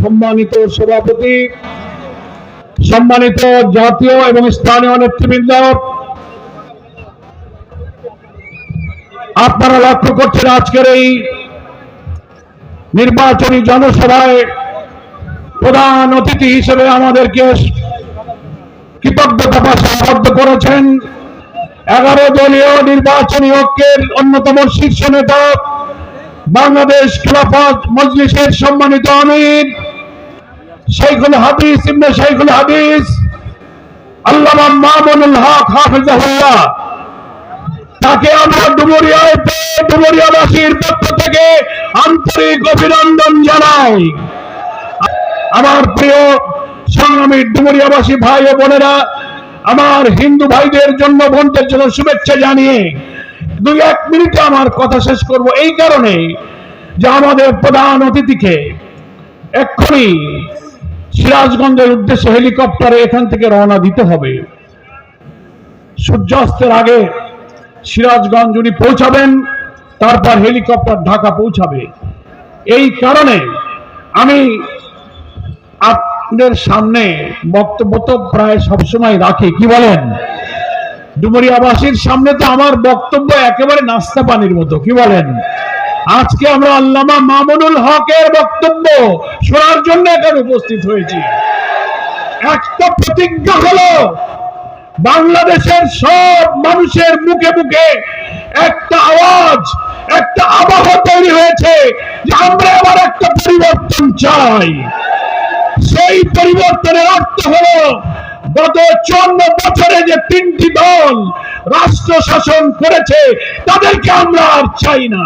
সম্মানিত সভাপতি, সম্মানিত জাতীয় এবং স্থানীয় নেতৃবৃন্দ। আপনারা লক্ষ্য করছেন আজকের এই নির্বাচনী জনসভায় প্রধান অতিথি হিসেবে আমাদেরকে কৃতজ্ঞতা সাহায্য করেছেন। এগারো দলীয় নির্বাচনী ঐক্যের অন্যতম শীর্ষ নেতা বাংলাদেশ খেলাফত মজলিসের সম্মানিত আমির শেখুল হাদিস ইবনে শেখুল হাদিস, আল্লামা মামুনুল হক হাফিজাহুল্লাহ। তাকে আমরা ডুমুরিয়ায় ডুমুরিয়াবাসীর পক্ষ থেকে আন্তরিক অভিনন্দন জানাই। আমার প্রিয় সংগ্রামী ডুমুরিয়াবাসী ভাই ও বোনেরা, আমার হিন্দু ভাইদের জন্য বোনদের জন্য শুভেচ্ছা জানিয়ে দুই এক মিনিটে আমার কথা শেষ করব। এই কারণে যে আমাদের প্রধান অতিথিকে এক্ষুনি সিরাজগঞ্জের উদ্দেশ্যে হেলিকপ্টারে এখান থেকে রওনা দিতে হবে। সূর্যাস্তের আগে সিরাজগঞ্জ উনি পৌঁছাবেন, তারপর হেলিকপ্টার ঢাকা পৌঁছাবে। এই কারণে আমি আপনাদের সামনে বক্তব্য তো প্রায় সবসময় রাখি। কি বলেন? ডুমুরিয়াবাসীর সামনে তো আমার বক্তব্য একেবারে নাস্তা পানির মতো, কি বলেন? আজকে আমরা আল্লামা মামুনুল হকের বক্তব্য শোনার জন্য এখানে উপস্থিত হয়েছি। একটা প্রতিজ্ঞা হলো, বাংলাদেশের সব মানুষের মুখে মুখে একটা আওয়াজ, একটা আবহ তৈরি হয়েছে যে আমরা আবার একটা পরিবর্তন চাই। সেই পরিবর্তনের অর্থ হলো গত চন্ন বছরে যে তিনটি দল রাষ্ট্র শাসন করেছে তাদেরকে আমরা আর চাই না।